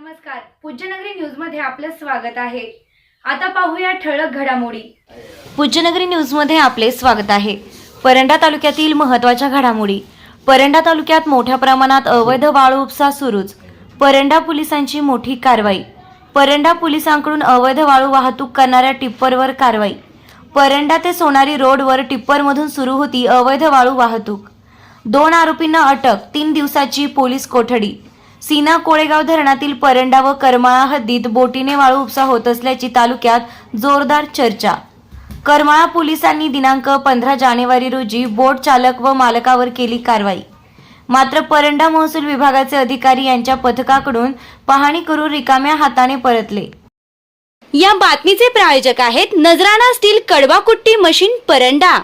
नमस्कार. पूज्यनगरी न्यूजमध्ये आपलं स्वागत आहे. आता पाहूया ठळक घडामोडी. पूज्यनगरी न्यूजमध्ये आपले स्वागत आहे. परंडा तालुक्यातील महत्त्वाच्या घडामोडी. परंडा तालुक्यात मोठ्या प्रमाणात अवैध वाळू उपसा सुरूच. परंडा पोलिसांची मोठी कारवाई. परंडा पोलिसांकडून अवैध वाळू वाहतूक करणाऱ्या टिप्परवर कारवाई. परंडा ते सोनारी रोडवर टिप्परमधून सुरू होती अवैध वाळू वाहतूक. दोन आरोपींना अटक तीन दिवसाची पोलीस कोठडी. सीना कोळेगाव धरणातील परंडा व करमाळा हद्दीत बोटीने वाळू उपसा होत असल्याची तालुक्यात जोरदार चर्चा. करमाळा पोलिसांनी दिनांक पंधरा जानेवारी रोजी बोट चालक व मालकावर केली कारवाई. मात्र परंडा महसूल विभागाचे अधिकारी यांच्या पथकाकडून पाहणी करून रिकाम्या हाताने परतले. या बातमीचे प्रायोजक आहेत नजराणा स्टील कडवाकुट्टी मशीन परंडा.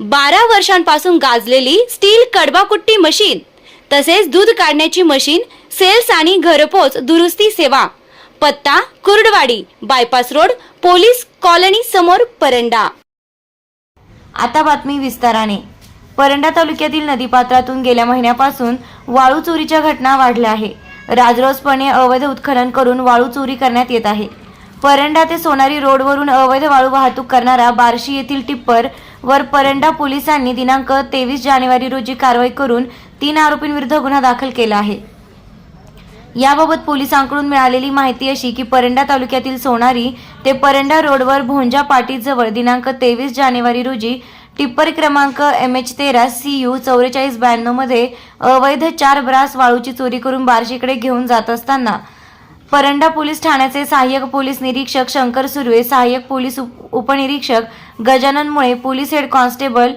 बारा वर्षांपासून गाजलेली स्टील कडवाकुट्टी मशीन तसेच दूध काढण्याची मशीन सेल्स आणि घरपोच दुरुस्ती सेवा. पत्ता Kurduwadi bypass road police colony समोर परंडा. आता बातमी विस्ताराने. परंडा तालुक्यातील नदीपात्रातून गेल्या महिन्यापासून वाळू चोरीच्या घटना वाढल्या आहे. राजरोसपणे अवैध उत्खनन करून वाळू चोरी करण्यात येत आहे. परंडा ते सोनारी रोडवरून अवैध वाळू वाहतूक करणारा बार्शी येथील टिप्पर वर परंडा पोलिसांनी दिनांक तेवीस जानेवारी रोजी कारवाई करून तीन आरोपींविरुद्ध गुन्हा दाखल केला आहे. याबाबत पोलिसांकडून मिळालेली माहिती अशी की परंडा तालुक्यातील सोनारी ते परंडा रोडवर भोंजा पाटीजवळ दिनांक तेवीस जानेवारी रोजी टिप्पर क्रमांक एम एच तेरा सी यू चौवेचाळीस ब्याण्णवमध्ये अवैध चार ब्रास वाळूची चोरी करून बार्शीकडे घेऊन जात असताना परंडा पोलीस ठाण्याचे सहाय्यक पोलीस निरीक्षक शंकर सुर्वे सहाय्यक पोलीस उप- उपनिरीक्षक Gajanan Mule police head constable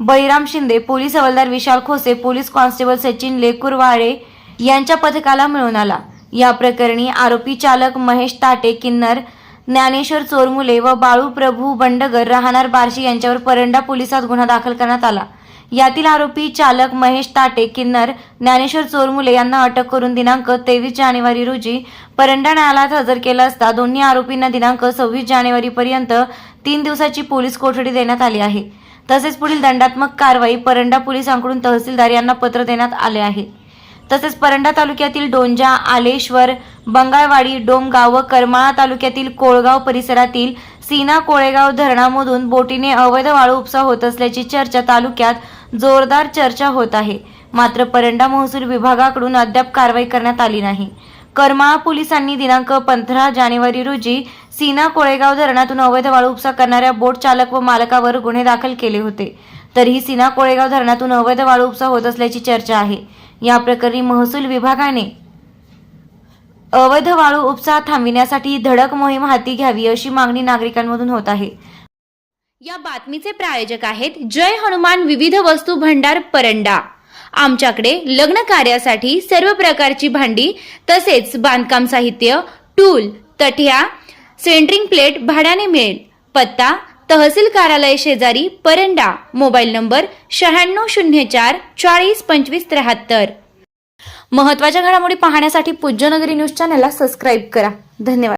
Baliram Shinde police हवालदार विशाल खोसे पोलीस कॉन्स्टेबल सचिन लेकुरवाळे यांच्या पथकाला मिळून आला. या प्रकरणी आरोपी चालक महेश ताटे किन्नर ज्ञानेश्वर चोरमुले व बाळू प्रभू बंडगर राहणार बार्शी यांच्यावर परंडा पोलिसात गुन्हा दाखल करण्यात आला. यातील आरोपी चालक महेश ताटे किन्नर ज्ञानेश्वर चोरमुले यांना अटक करून दिनांक तेवीस जानेवारी रोजी परंडा न्यायालयात हजर केला असता दोन्ही आरोपींना दिनांक सव्वीस जानेवारी पर्यंत तीन दिवसाची पोलीस कोठडी देण्यात आली आहे. तसेच पुढील दंडात्मक कारवाई परंडा पोलिसांकडून तहसीलदार यांना पत्र देण्यात आले आहे. तसेच परंडा तालुक्यातील डोंजा आलेश्वर बंगाळवाडी डोमगाव व करमाळा तालुक्यातील कोळगाव परिसरातील सीना कोळेगाव धरणामधून बोटीने अवैध वाळू उपसा होत असल्याची चर्चा तालुक्यात जोरदार चर्चा होत आहे. मात्र परंडा महसूल विभागाकडून अद्याप कारवाई करण्यात आली नाही. करमाळा पोलिसांनी दिनांक पंधरा जानेवारी रोजी सीना कोळेगाव धरणातून अवैध वाळू उपसा करणाऱ्या बोट चालक व मालकावर गुन्हे दाखल केले होते. तरीही सीना कोळेगाव धरणातून अवैध वाळू उपसा होत असल्याची चर्चा आहे. या प्रकरणी महसूल विभागाने अवैध वाळू उपसा थांबविण्यासाठी धडक मोहीम हाती घ्यावी अशी मागणी नागरिकांमधून होत आहे. या बातमीचे प्रायोजक आहेत जय हनुमान विविध वस्तू भंडार परंडा. आमच्याकडे लग्न कार्यासाठी सर्व प्रकारची भांडी तसेच बांधकाम साहित्य टूल तठ्या सेंटरिंग प्लेट भाड्याने मिळेल. पत्ता तहसील कार्यालय शेजारी परंडा मोबाईल नंबर शहाण्णव शून्य चार चाळीस पंचवीस त्र्याहत्तर. महत्त्वाच्या घडामोडी पाहण्यासाठी पूज्यनगरी न्यूज चॅनलला सबस्क्राईब करा. धन्यवाद.